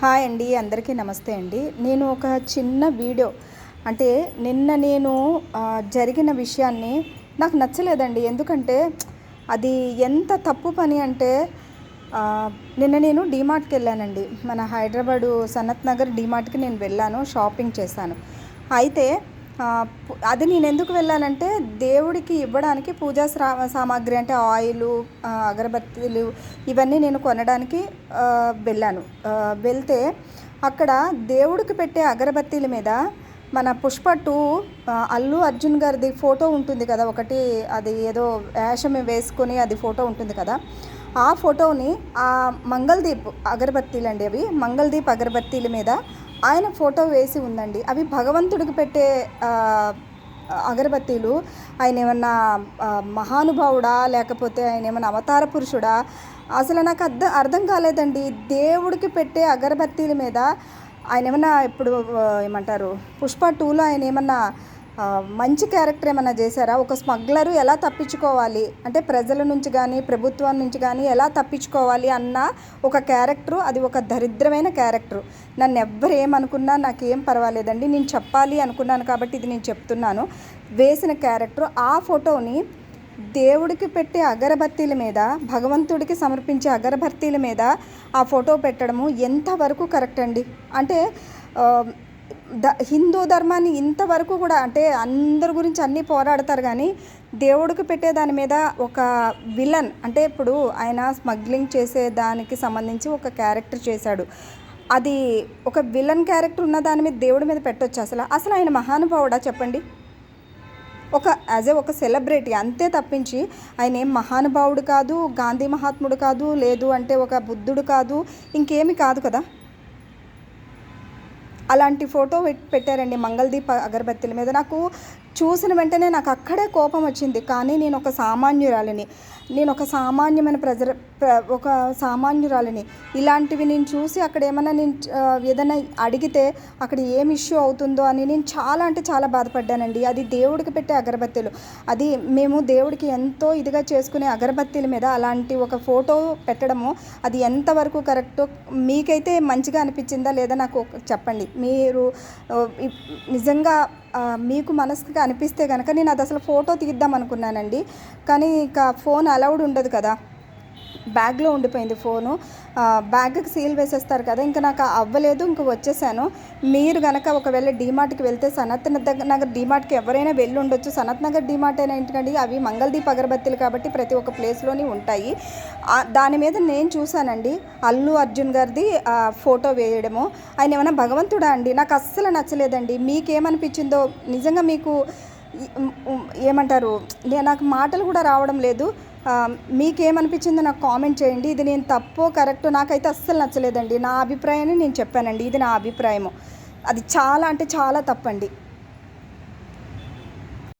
Hi అండి అందరికీ నమస్తే అండి. నేను ఒక చిన్న వీడియో అంటే నిన్న నేను జరిగిన విషయాన్ని నాకు నచ్చలేదండి. ఎందుకంటే అది ఎంత తప్పు పని అంటే నిన్న నేను డీమార్ట్కి వెళ్ళానండి. మన హైదరాబాదు సనత్ నగర్ డీమార్ట్కి నేను వెళ్ళాను షాపింగ్ చేశాను. అయితే అది నేను ఎందుకు వెళ్ళానంటే దేవుడికి ఇవ్వడానికి పూజా సామాగ్రి అంటే ఆయిల్ అగరబత్తీలు ఇవన్నీ నేను కొనడానికి వెళ్ళాను. వెళ్తే అక్కడ దేవుడికి పెట్టే అగరబత్తీల మీద మన పుష్ప టూ అల్లు అర్జున్ గారిది ఫోటో ఉంటుంది కదా ఒకటి అది ఏదో వేషం వేసుకొని అది ఫోటో ఉంటుంది కదా ఆ ఫోటోని ఆ మంగళదీప్ అగరబత్తీలు అండి అవి మంగళదీప్ అగరబత్తీల మీద ఆయన ఫోటో వేసి ఉందండి. అవి భగవంతుడికి పెట్టే అగరబత్తీలు. ఆయన ఏమన్నా మహానుభావుడా లేకపోతే ఆయన ఏమన్నా అవతార పురుషుడా? అసలు నాకు అర్థం అర్థం కాలేదండి. దేవుడికి పెట్టే అగరబత్తీల మీద ఆయన ఏమన్నా ఇప్పుడు ఏమంటారు పుష్ప టూలో ఆయన ఏమన్నా మంచి క్యారెక్టర్ ఏమైనా చేశారా? ఒక స్మగ్లరు ఎలా తప్పించుకోవాలి? అంటే ప్రజల నుంచి కానీ ప్రభుత్వం నుంచి కానీ ఎలా తప్పించుకోవాలి అన్న ఒక క్యారెక్టరు అది ఒక దరిద్రమైన క్యారెక్టరు. నన్ను ఎవ్వరు ఏమనుకున్నా నాకు ఏం పర్వాలేదండి. నేను చెప్పాలి అనుకున్నాను కాబట్టి ఇది నేను చెప్తున్నాను. వేసిన క్యారెక్టర్ ఆ ఫోటోని దేవుడికి పెట్టే అగరబత్తీల మీద భగవంతుడికి సమర్పించే అగరబత్తీల మీద ఆ ఫోటో పెట్టడము ఎంతవరకు కరెక్ట్ అండి? అంటే ద హిందూ ధర్మాన్ని ఇంతవరకు కూడా అంటే అందరి గురించి అన్నీ పోరాడతారు కానీ దేవుడికి పెట్టే దాని మీద ఒక విలన్ అంటే ఇప్పుడు ఆయన స్మగ్లింగ్ చేసే దానికి సంబంధించి ఒక క్యారెక్టర్ చేశాడు. అది ఒక విలన్ క్యారెక్టర్ ఉన్న దాని మీద దేవుడి మీద పెట్టొచ్చు అసలు? అసలు ఆయన మహానుభావుడా చెప్పండి? ఒక యాజ్ ఏ ఒక సెలబ్రిటీ అంతే తప్పించి ఆయన ఏం మహానుభావుడు కాదు గాంధీ మహాత్ముడు కాదు లేదు అంటే ఒక బుద్ధుడు కాదు ఇంకేమి కాదు కదా? అలాంటి ఫోటో పెట్టారండి మంగళదీప్ అగరబత్తీల మీద. నాకు చూసిన వెంటనే నాకు అక్కడే కోపం వచ్చింది. కానీ నేను ఒక సామాన్యురాలిని. నేను ఒక సామాన్యమైన ప్రజ ప్ర- ఒక సామాన్యురాలిని. ఇలాంటివి నేను చూసి అక్కడ ఏమైనా నేను ఏదైనా అడిగితే అక్కడ ఏం ఇష్యూ అవుతుందో అని నేను చాలా అంటే చాలా బాధపడ్డానండి. అది దేవుడికి పెట్టే అగరబత్తీలు. అది మేము దేవుడికి ఎంతో ఇదిగా చేసుకునే అగరబత్తీల మీద అలాంటి ఒక ఫోటో పెట్టడము అది ఎంతవరకు కరెక్టో మీకైతే మంచిగా అనిపించిందా లేదా నాకు ఒక- చెప్పండి. మీరు నిజంగా మీకు మనసుకి అనిపిస్తే కనుక నేను అది అసలు ఫోటో తీద్దాం అనుకున్నానండి. కానీ ఇక ఫోన్ అలౌడ్ ఉండదు కదా. బ్యాగ్లో ఉండిపోయింది ఫోను. బ్యాగ్కి సీల్ వేసేస్తారు కదా ఇంకా నాకు అవ్వలేదు ఇంక వచ్చేసాను. మీరు కనుక ఒకవేళ డీమార్ట్కి వెళ్తే సనత్ నగర్ డీమార్ట్కి ఎవరైనా వెళ్ళి ఉండొచ్చు. సనత్ నగర్ డీమార్ట్ అయినా ఏంటండి అవి మంగళదీప్ అగరబత్తీలు కాబట్టి ప్రతి ఒక్క ప్లేస్లోని ఉంటాయి. దాని మీద నేను చూశానండి అల్లు అర్జున్ గారిది ఫోటో వేయడము. ఆయన ఏమైనా భగవంతుడా అండి? నాకు అస్సలు నచ్చలేదండి. మీకేమనిపించిందో? నిజంగా మీకు ఏమంటారు? నాకు మాటలు కూడా రావడం లేదు. మీకేమనిపించిందో నాకు కామెంట్ చేయండి. ఇది నేను తప్పో కరెక్టో నాకైతే అస్సలు నచ్చలేదండి. నా అభిప్రాయాన్ని నేను చెప్పానండి. ఇది నా అభిప్రాయము. అది చాలా అంటే చాలా తప్పండి.